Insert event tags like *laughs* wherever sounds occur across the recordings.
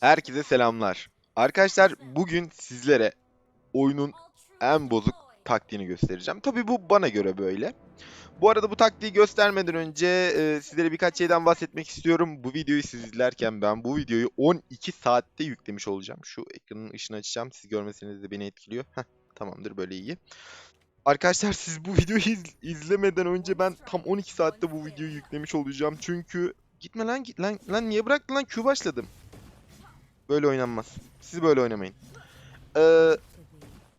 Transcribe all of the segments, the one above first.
Herkese selamlar. Arkadaşlar bugün sizlere oyunun en bozuk taktiğini göstereceğim. Tabii bu bana göre böyle. Bu arada bu taktiği göstermeden önce e, sizlere birkaç şeyden bahsetmek istiyorum. Bu videoyu siz izlerken ben bu videoyu 12 saatte yüklemiş olacağım. Şu ekranın ışığını açacağım. Siz görmeseniz de beni etkiliyor. Heh, tamamdır böyle iyi. Arkadaşlar siz bu videoyu iz- izlemeden önce ben tam 12 saatte bu videoyu yüklemiş olacağım. Çünkü gitme lan git lan lan niye bıraktın lan Q başladım. Böyle oynanmaz. Siz böyle oynamayın. Ee,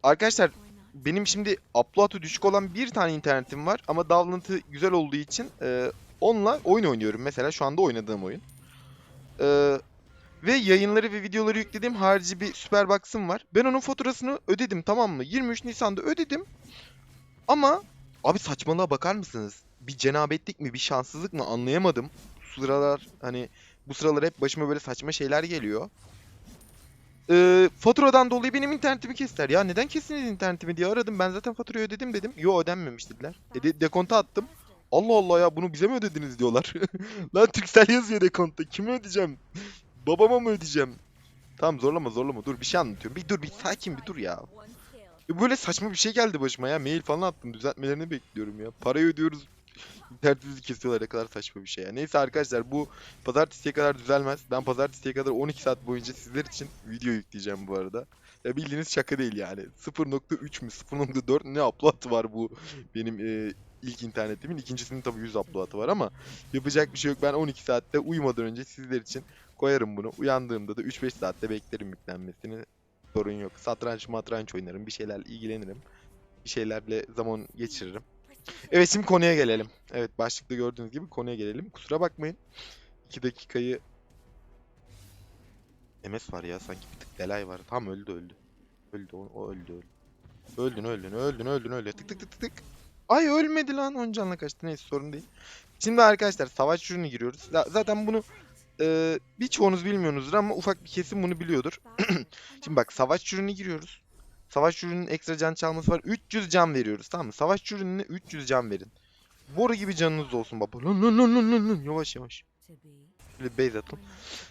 arkadaşlar benim şimdi upload'u düşük olan bir tane internetim var ama download'ı güzel olduğu için e, onunla oyun oynuyorum. Mesela şu anda oynadığım oyun. Ee, ve yayınları ve videoları yüklediğim harici bir Superbox'ım var. Ben onun faturasını ödedim tamam mı? 23 Nisan'da ödedim. Ama abi saçmalığa bakar mısınız? Bir cenabetlik mi, bir şanssızlık mı anlayamadım. Bu sıralar hani bu sıralar hep başıma böyle saçma şeyler geliyor. Ee, faturadan dolayı benim internetimi kestiler. Ya neden kestiniz internetimi diye aradım. Ben zaten faturayı ödedim dedim. Yo ödenmemiş dediler. E de- dekonta attım. Allah Allah ya bunu bize mi ödediniz diyorlar. *laughs* Lan Türksel yazıyor dekonta. Kime ödeyeceğim? Babama mı ödeyeceğim? Tamam zorlama zorlama. Dur bir şey anlatıyorum. Bir dur bir sakin bir dur ya. Ya Böyle saçma bir şey geldi başıma ya. Mail falan attım. Düzeltmelerini bekliyorum ya. Parayı ödüyoruz. İnternetimizi kesiyorlar. Ne kadar saçma bir şey ya. Neyse arkadaşlar bu pazartesiye kadar düzelmez. Ben pazartesiye kadar 12 saat boyunca sizler için video yükleyeceğim bu arada. Ya bildiğiniz şaka değil yani. 0.3 mü 0.4 ne upload var bu benim e, ilk internetimin. İkincisinin tabii 100 upload'ı var ama yapacak bir şey yok. Ben 12 saatte uyumadan önce sizler için koyarım bunu. Uyandığımda da 3-5 saatte beklerim yüklenmesini. Sorun yok. Satranç matranç oynarım. Bir şeylerle ilgilenirim. Bir şeylerle zaman geçiririm. Evet şimdi konuya gelelim. Evet başlıkta gördüğünüz gibi konuya gelelim. Kusura bakmayın. 2 dakikayı MS var ya sanki bir tık delay var. Tam öldü öldü. Öldü o, o öldü öldü. Öldün öldün öldün öldün öldü. Tık tık tık tık tık. Ay ölmedi lan. On canla kaçtı. Neyse sorun değil. Şimdi arkadaşlar savaş ürünü giriyoruz. Zaten bunu e, birçoğunuz bilmiyorsunuzdur ama ufak bir kesim bunu biliyordur. *clears throat* Şimdi bak savaş ürünü giriyoruz. Savaş ürünün ekstra can çalması var. 300 can veriyoruz tamam mı? Savaş ürününe 300 can verin. Boru gibi canınız olsun baba. Lın lın lın lın lın. Yavaş yavaş. Şöyle base atın.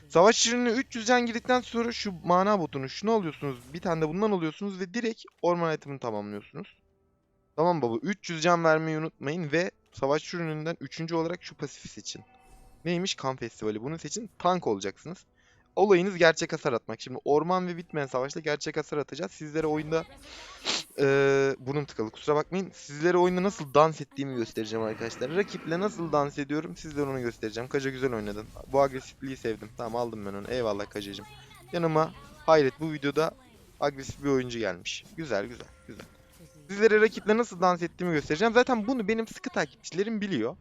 Savaş ürününe 300 can girdikten sonra şu mana botunu şunu alıyorsunuz. Bir tane de bundan alıyorsunuz ve direkt orman itemini tamamlıyorsunuz. Tamam baba 300 can vermeyi unutmayın ve savaş ürününden 3. olarak şu pasifi seçin. Neymiş? Kan Festivali. Bunu seçin. Tank olacaksınız. Olayınız gerçek hasar atmak. Şimdi orman ve bitmeyen savaşta gerçek hasar atacağız. Sizlere oyunda eee burnum tıkalı kusura bakmayın. Sizlere oyunda nasıl dans ettiğimi göstereceğim arkadaşlar. Rakiple nasıl dans ediyorum sizlere onu göstereceğim. Kaja güzel oynadın. Bu agresifliği sevdim. Tamam aldım ben onu. Eyvallah Kajacığım. Yanıma hayret bu videoda agresif bir oyuncu gelmiş. Güzel güzel güzel. Sizlere rakiple nasıl dans ettiğimi göstereceğim. Zaten bunu benim sıkı takipçilerim biliyor.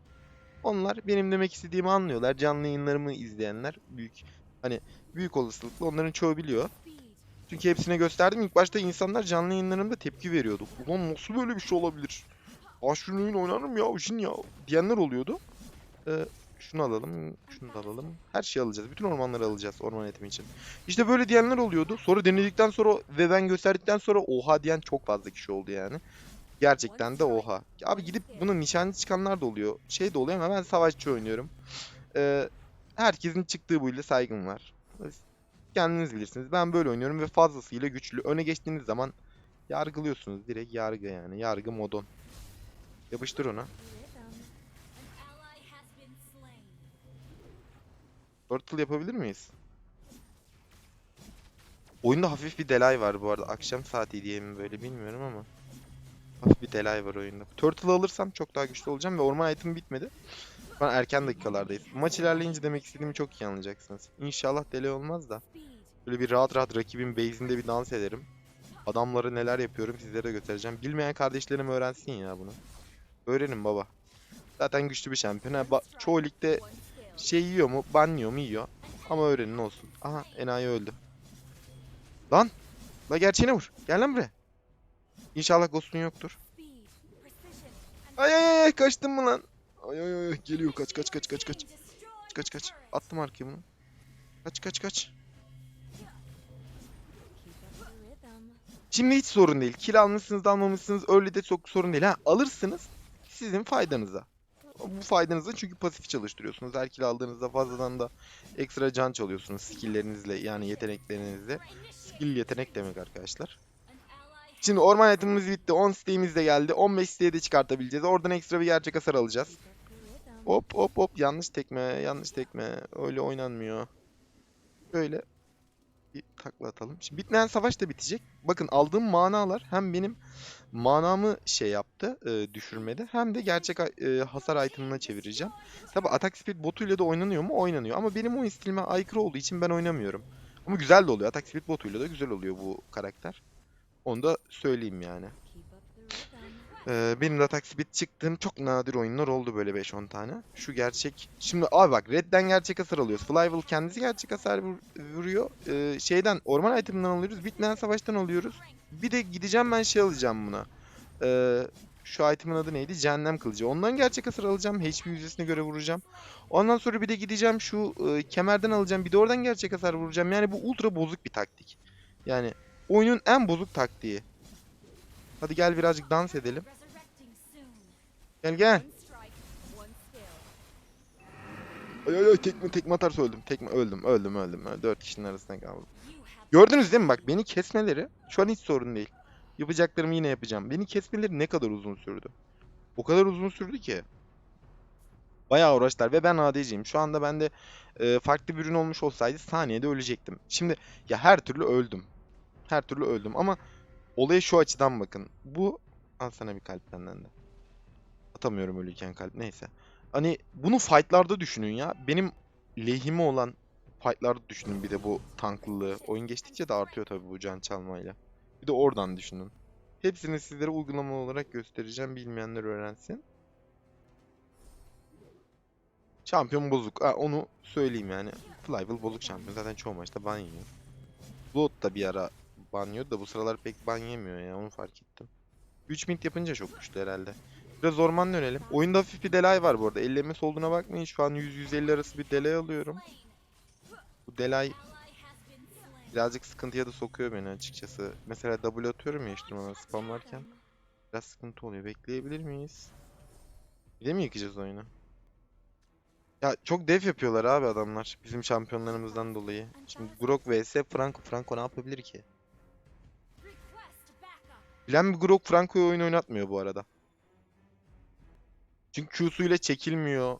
Onlar benim demek istediğimi anlıyorlar. Canlı yayınlarımı izleyenler büyük hani büyük olasılıkla onların çoğu biliyor. Çünkü hepsine gösterdim. İlk başta insanlar canlı yayınlarımda tepki veriyordu. Ulan nasıl böyle bir şey olabilir? Aşırı oyun oynarım ya işin ya diyenler oluyordu. Ee, şunu alalım, şunu da alalım. Her şeyi alacağız. Bütün ormanları alacağız orman etimi için. İşte böyle diyenler oluyordu. Sonra denedikten sonra ve ben gösterdikten sonra oha diyen çok fazla kişi oldu yani. Gerçekten de oha. Abi gidip buna nişancı çıkanlar da oluyor. Şey de oluyor ama ben savaşçı oynuyorum. Ee, herkesin çıktığı bu ile saygım var. Kendiniz bilirsiniz. Ben böyle oynuyorum ve fazlasıyla güçlü. Öne geçtiğiniz zaman yargılıyorsunuz. Direkt yargı yani. Yargı modon. Yapıştır ona. Turtle yapabilir miyiz? Oyunda hafif bir delay var bu arada. Akşam saati diye mi böyle bilmiyorum ama. Hafif bir delay var oyunda. Turtle alırsam çok daha güçlü olacağım ve orman item bitmedi. Şu an erken dakikalardayız. Maç ilerleyince demek istediğimi çok iyi anlayacaksınız. İnşallah delay olmaz da. Böyle bir rahat rahat rakibin base'inde bir dans ederim. Adamları neler yapıyorum sizlere de göstereceğim. Bilmeyen kardeşlerim öğrensin ya bunu. Öğrenin baba. Zaten güçlü bir şampiyon. Ha, çoğu ligde şey yiyor mu? Banlıyor mu? Yiyor. Ama öğrenin olsun. Aha enayi öldü. Lan! La gerçeğine vur. Gel lan buraya. İnşallah ghost'un yoktur. Ay ay, ay kaçtın mı lan? Ay ay ay geliyor kaç kaç kaç kaç kaç. Kaç kaç. Attım arkaya bunu. Kaç kaç kaç. Şimdi hiç sorun değil. Kill almışsınız almamışsınız. Early'de çok sorun değil. Ha alırsınız. Sizin faydanıza. Bu faydanızda çünkü pasif çalıştırıyorsunuz. Her kill aldığınızda fazladan da ekstra can çalıyorsunuz skill'lerinizle yani yeteneklerinizle. Skill yetenek demek arkadaşlar. Şimdi orman itemimiz bitti. 10 siteğimiz de geldi. 15 siteye de çıkartabileceğiz. Oradan ekstra bir gerçek hasar alacağız. Hop hop hop yanlış tekme yanlış tekme. Öyle oynanmıyor. Böyle bir takla atalım. Şimdi bitmeyen savaş da bitecek. Bakın aldığım manalar hem benim manamı şey yaptı e, düşürmedi hem de gerçek e, hasar item'ına çevireceğim. Tabi atak speed botuyla da oynanıyor mu? Oynanıyor. Ama benim oyun stilime aykırı olduğu için ben oynamıyorum. Ama güzel de oluyor. Atak speed botuyla da güzel oluyor bu karakter. Onu da söyleyeyim yani. Ee, benim de speed çıktığım çok nadir oyunlar oldu böyle 5-10 tane. Şu gerçek... Şimdi abi bak Red'den gerçek hasar alıyoruz. Flyval kendisi gerçek hasar vur- vuruyor. Ee, şeyden orman item'dan alıyoruz. Bitmeyen savaştan alıyoruz. Bir de gideceğim ben şey alacağım buna. Ee, şu item'ın adı neydi? Cehennem kılıcı. Ondan gerçek hasar alacağım. HP yüzdesine göre vuracağım. Ondan sonra bir de gideceğim şu e, kemerden alacağım. Bir de oradan gerçek hasar vuracağım. Yani bu ultra bozuk bir taktik. Yani oyunun en bozuk taktiği. Hadi gel birazcık dans edelim. Gel gel. Ay ay ay tekme tekme atarsa öldüm. Tekme öldüm öldüm öldüm. öldüm. Dört kişinin arasında kaldım. Gördünüz değil mi bak beni kesmeleri şu an hiç sorun değil. Yapacaklarımı yine yapacağım. Beni kesmeleri ne kadar uzun sürdü. O kadar uzun sürdü ki. Bayağı uğraştılar ve ben ADC'yim. Şu anda bende e, farklı bir ürün olmuş olsaydı saniyede ölecektim. Şimdi ya her türlü öldüm. Her türlü öldüm ama olaya şu açıdan bakın. Bu al sana bir kalp benden de. Atamıyorum ölüyken kalp neyse. Hani bunu fightlarda düşünün ya. Benim lehime olan fightlarda düşünün bir de bu tanklılığı. Oyun geçtikçe de artıyor tabii bu can çalmayla. Bir de oradan düşünün. Hepsini sizlere uygulama olarak göstereceğim. Bilmeyenler öğrensin. Şampiyon bozuk. Ha, onu söyleyeyim yani. Flyval bozuk şampiyon. Zaten çoğu maçta ban yiyor. Blood da bir ara ban da bu sıralar pek ban yemiyor ya. Onu fark ettim. 3 mint yapınca çok güçlü herhalde. Biraz orman dönelim. Oyunda hafif bir delay var bu arada. 50 MS olduğuna bakmayın. Şu an 100-150 arası bir delay alıyorum. Bu delay birazcık sıkıntıya da sokuyor beni açıkçası. Mesela W atıyorum ya işte ona spamlarken. Biraz sıkıntı oluyor. Bekleyebilir miyiz? Bir de mi yıkacağız oyunu? Ya çok def yapıyorlar abi adamlar. Bizim şampiyonlarımızdan dolayı. Şimdi Grok vs Franco. Franco ne yapabilir ki? Bilen bir Grok Franco'yu oyun oynatmıyor bu arada. Çünkü Q'suyla çekilmiyor.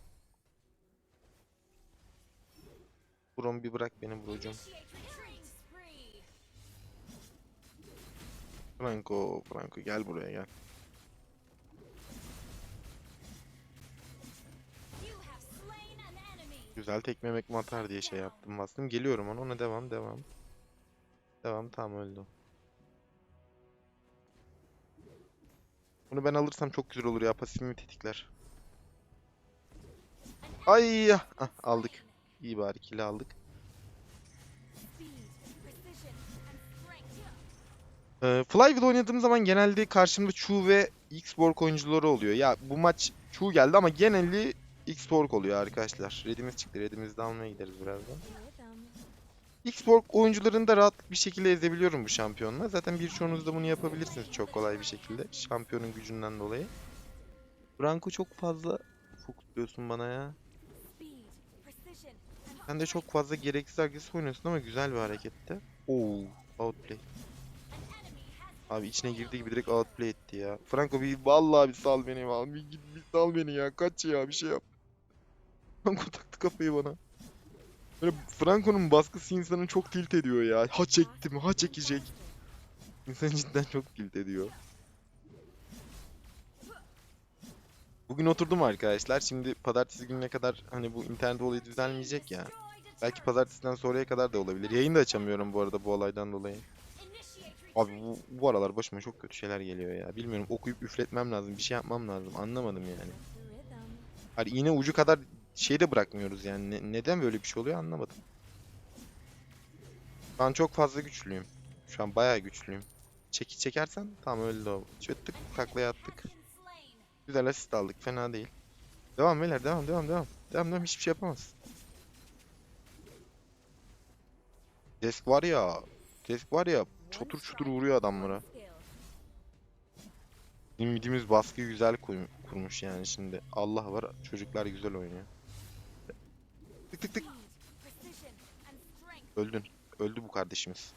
Brom bir bırak beni Bro'cum. Franco, Franco gel buraya gel. Güzel tekme mekme atar diye şey yaptım bastım. Geliyorum ona ona devam devam. Devam tamam öldü. Bunu ben alırsam çok güzel olur ya pasifimi tetikler. Ay ya. Ah, aldık. İyi bari kill aldık. Ee, Flywheel oynadığım zaman genelde karşımda Chu ve X-Borg oyuncuları oluyor. Ya bu maç Chu geldi ama geneli X-Borg oluyor arkadaşlar. Redimiz çıktı. Redimizi de almaya gideriz birazdan. X-Borg oyuncularını da rahat bir şekilde ezebiliyorum bu şampiyonla. Zaten birçoğunuz da bunu yapabilirsiniz çok kolay bir şekilde. Şampiyonun gücünden dolayı. Branko çok fazla fokutluyorsun bana ya. Sen de çok fazla gereksiz agresif oynuyorsun ama güzel bir harekette. Oo, outplay. Abi içine girdiği gibi direkt outplay etti ya. Franco bir vallahi bir sal beni vallahi bir git bir sal beni ya. Kaç ya bir şey yap. *laughs* Franco taktı kafayı bana. Böyle Franco'nun baskısı insanı çok tilt ediyor ya. Ha çektim, ha çekecek. İnsanı cidden çok tilt ediyor. Bugün oturdum arkadaşlar. Şimdi pazartesi gününe kadar hani bu internet olayı düzelmeyecek ya. Belki pazartesiden sonraya kadar da olabilir. Yayın da açamıyorum bu arada bu olaydan dolayı. Abi bu, bu aralar başıma çok kötü şeyler geliyor ya. Bilmiyorum okuyup üfletmem lazım. Bir şey yapmam lazım. Anlamadım yani. Hani iğne ucu kadar şey de bırakmıyoruz yani. Ne- neden böyle bir şey oluyor anlamadım. An çok fazla güçlüyüm. Şu an bayağı güçlüyüm. Çeki çekersen tamam öldü o. Çöttük taklaya attık. Güzel asist aldık fena değil. Devam beyler devam devam devam. Devam devam hiçbir şey yapamaz. Desk var ya. Desk var ya. Çotur çotur vuruyor adamlara. Midimiz baskı güzel kurmuş yani şimdi. Allah var çocuklar güzel oynuyor. Tık tık tık. Öldün. Öldü bu kardeşimiz.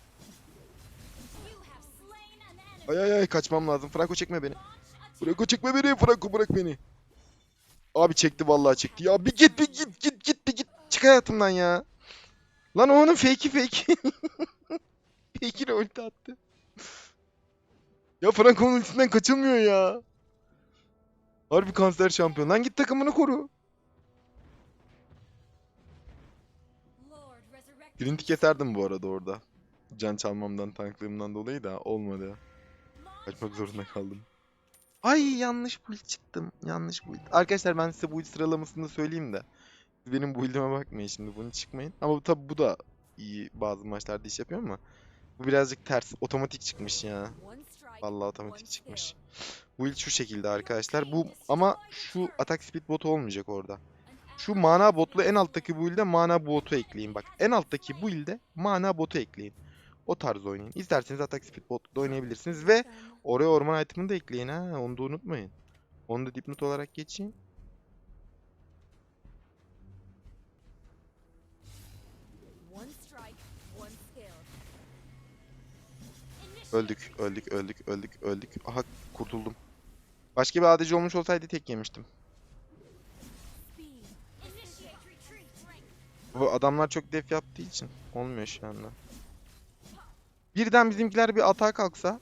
Ay ay ay kaçmam lazım. Franco çekme beni. Franco çekme beni. Franco bırak beni. Abi çekti vallahi çekti. Ya bir git bir git git git bir git. Çık hayatımdan ya. Lan onun fake'i fake. *laughs* Fake'ine ulti attı. Ya Franco'nun ultisinden kaçılmıyor ya. Harbi kanser şampiyon. Lan git takımını koru. Grint'i keserdim bu arada orada. Can çalmamdan, tanklığımdan dolayı da olmadı. Kaçmak zorunda kaldım. Ay yanlış build çıktım. Yanlış build. Arkadaşlar ben size build sıralamasını söyleyeyim de. Siz benim build'ime bakmayın şimdi bunu çıkmayın. Ama tabi bu da iyi bazı maçlarda iş yapıyor ama bu birazcık ters. Otomatik çıkmış ya. Vallahi otomatik çıkmış. Build şu şekilde arkadaşlar. Bu ama şu atak speed botu olmayacak orada. Şu mana botlu en alttaki build'e mana botu ekleyin. Bak en alttaki build'e mana botu ekleyin. O tarz oynayın. İsterseniz atak speed botlu da oynayabilirsiniz ve oraya orman item'ını da ekleyin ha. Onu da unutmayın. Onu da dipnot olarak geçeyim. Öldük, öldük, öldük, öldük, öldük. Aha kurtuldum. Başka bir ADC olmuş olsaydı tek yemiştim. Bu adamlar çok def yaptığı için olmuyor şu anda. Birden bizimkiler bir atağa kalksa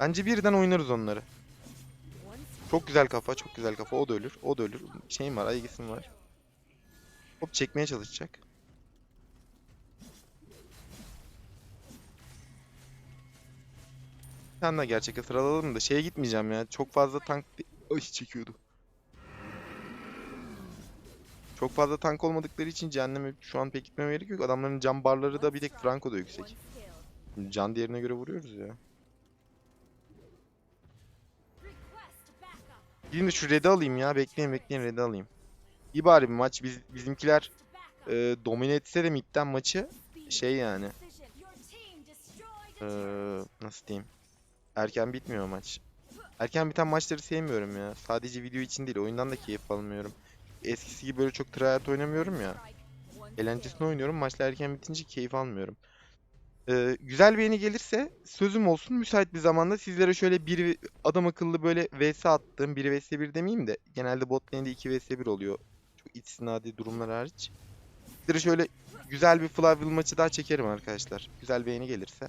bence birden oynarız onları. Çok güzel kafa, çok güzel kafa. O da ölür, o da ölür. Şeyim var, aygısım var. Hop çekmeye çalışacak. Bir tane daha gerçekte sıraladım da şeye gitmeyeceğim ya. Çok fazla tank... Ay çekiyordu. Çok fazla tank olmadıkları için cehenneme şu an pek gitmeme gerek yok. Adamların can barları da bir tek Franco da One yüksek. Can değerine göre vuruyoruz ya. Gideyim de şu red'i alayım ya. Bekleyin bekleyin red'i alayım. İyi bari bir maç. Biz, bizimkiler e, domine etse de midden maçı şey yani. Turret. nasıl diyeyim? Erken bitmiyor maç. Erken biten maçları sevmiyorum ya. Sadece video için değil, oyundan da keyif almıyorum. Eskisi gibi böyle çok tryhard oynamıyorum ya. Skill. oynuyorum. Maçlar erken bitince keyif almıyorum. Ee, güzel bir yeni gelirse sözüm olsun müsait bir zamanda sizlere şöyle bir adam akıllı böyle vs attığım 1 vs 1 demeyeyim de genelde bot lane'de 2 vs 1 oluyor. Çok istisnai durumlar hariç. Sizlere şöyle güzel bir Flavel maçı daha çekerim arkadaşlar. Güzel bir yeni gelirse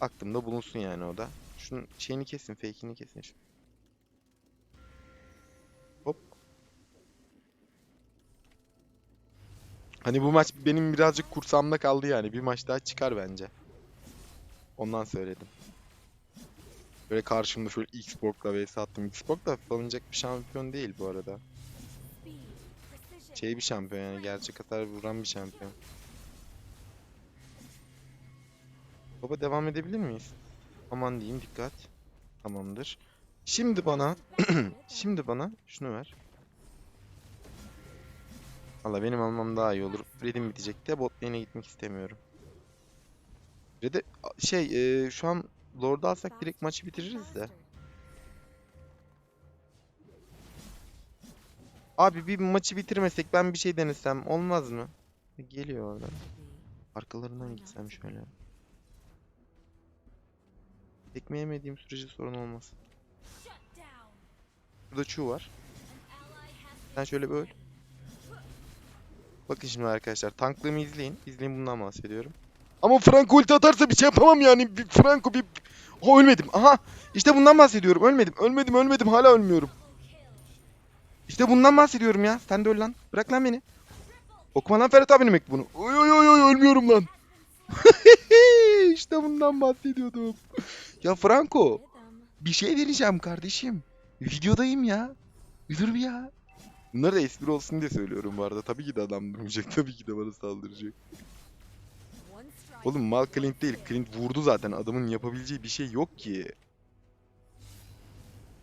aklımda bulunsun yani o da. Şunun şeyini kesin, fake'ini kesin. şu. Hop. Hani bu maç benim birazcık kursağımda kaldı yani. Bir maç daha çıkar bence. Ondan söyledim. Böyle karşımda şöyle Xbox'la vs attım. Xbox da alınacak bir şampiyon değil bu arada. Şey bir şampiyon yani gerçek hasar vuran bir şampiyon. Baba devam edebilir miyiz? Aman diyeyim dikkat. Tamamdır. Şimdi bana *clears throat* Şimdi bana şunu ver. Valla benim almam daha iyi olur. Red'im bitecek de bot lane'e gitmek istemiyorum. Red'e şey e, şu an Lord'u alsak direkt maçı bitiririz de. Abi bir maçı bitirmesek ben bir şey denesem olmaz mı? Geliyor oradan. Arkalarından gitsem şöyle. Tekme yemediğim sürece sorun olmaz. Burada Chu var. Sen şöyle bir öl. Bakın şimdi arkadaşlar tanklığımı izleyin. İzleyin bundan bahsediyorum. Ama Franco ulti atarsa bir şey yapamam yani. Bir Franco bir... Oh ölmedim. Aha işte bundan bahsediyorum. Ölmedim. Ölmedim ölmedim hala ölmüyorum. İşte bundan bahsediyorum ya. Sen de öl lan. Bırak lan beni. Okuma lan Ferhat abinin bunu. Oy oy oy oy ölmüyorum lan. *laughs* işte bundan bahsediyordum. Ya Franco bir şey deneyeceğim kardeşim. Videodayım ya. Dur bir ya. Bunları da espri olsun diye söylüyorum bu arada. Tabii ki de adam durmayacak. Tabii ki de bana saldıracak. Oğlum mal Clint değil. Clint vurdu zaten. Adamın yapabileceği bir şey yok ki.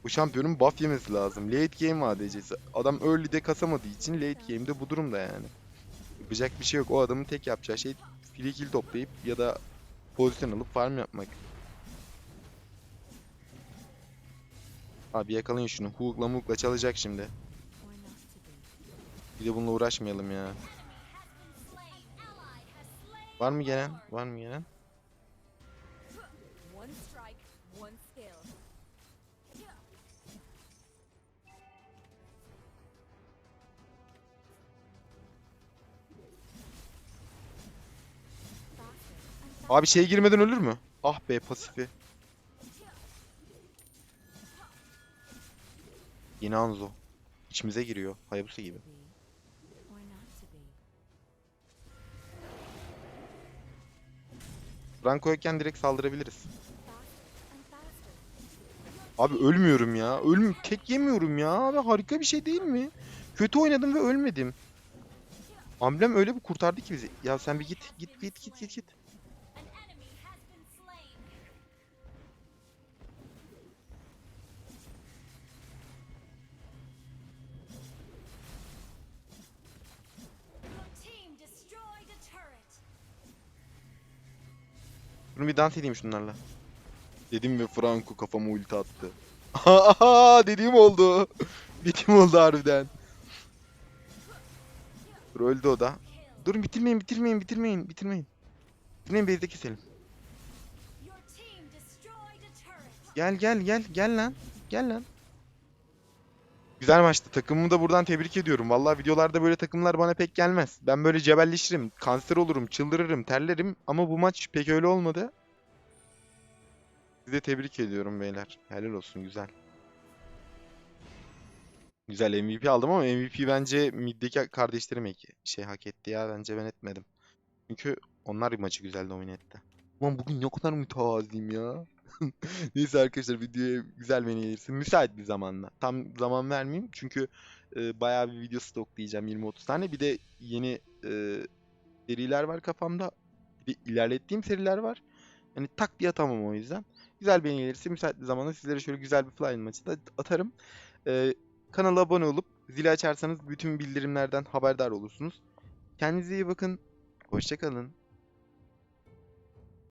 Bu şampiyonun buff yemesi lazım. Late game ADC'si. Adam early'de kasamadığı için late game'de bu durumda yani. Yapacak bir şey yok. O adamın tek yapacağı şey free kill toplayıp ya da pozisyon alıp farm yapmak. Abi yakalayın şunu. Hook'la mukla çalacak şimdi. Bir de bununla uğraşmayalım ya. Var mı gelen? Var mı gelen? Abi şey girmeden ölür mü? Ah be pasifi. Yine Anzo. İçimize giriyor. Hayabusa gibi. Franco yokken direkt saldırabiliriz. Abi ölmüyorum ya. Ölüm tek yemiyorum ya. Abi harika bir şey değil mi? Kötü oynadım ve ölmedim. Amblem öyle bir kurtardı ki bizi. Ya sen bir git. Git git git git git. Bunu bir dans edeyim şunlarla. Dedim ve Franco kafama ulti attı. Aha dediğim oldu. *laughs* Dediğim oldu harbiden. Dur öldü o da. Durun bitirmeyin bitirmeyin bitirmeyin bitirmeyin. Bitirmeyin keselim. Destroyed a turret. Gel gel gel gel lan. Gel lan. Güzel maçtı. Takımımı da buradan tebrik ediyorum. Vallahi videolarda böyle takımlar bana pek gelmez. Ben böyle cebelleşirim, kanser olurum, çıldırırım, terlerim ama bu maç pek öyle olmadı. Sizi de tebrik ediyorum beyler. Helal olsun güzel. Güzel MVP aldım ama MVP bence middeki kardeşlerim şey hak etti ya. Bence ben etmedim. Çünkü onlar maçı güzel domine etti. Ulan bugün ne kadar mütevazıyım ya. *laughs* Neyse arkadaşlar videoya güzel beni gelirsin. Müsait bir zamanda. Tam zaman vermeyeyim çünkü e, bayağı bir video stoklayacağım 20-30 tane. Bir de yeni e, seriler var kafamda. Bir de ilerlettiğim seriler var. Yani tak diye atamam o yüzden. Güzel beni gelirse müsait bir zamanda sizlere şöyle güzel bir fly maçı da atarım. E, kanala abone olup zili açarsanız bütün bildirimlerden haberdar olursunuz. Kendinize iyi bakın. Hoşçakalın.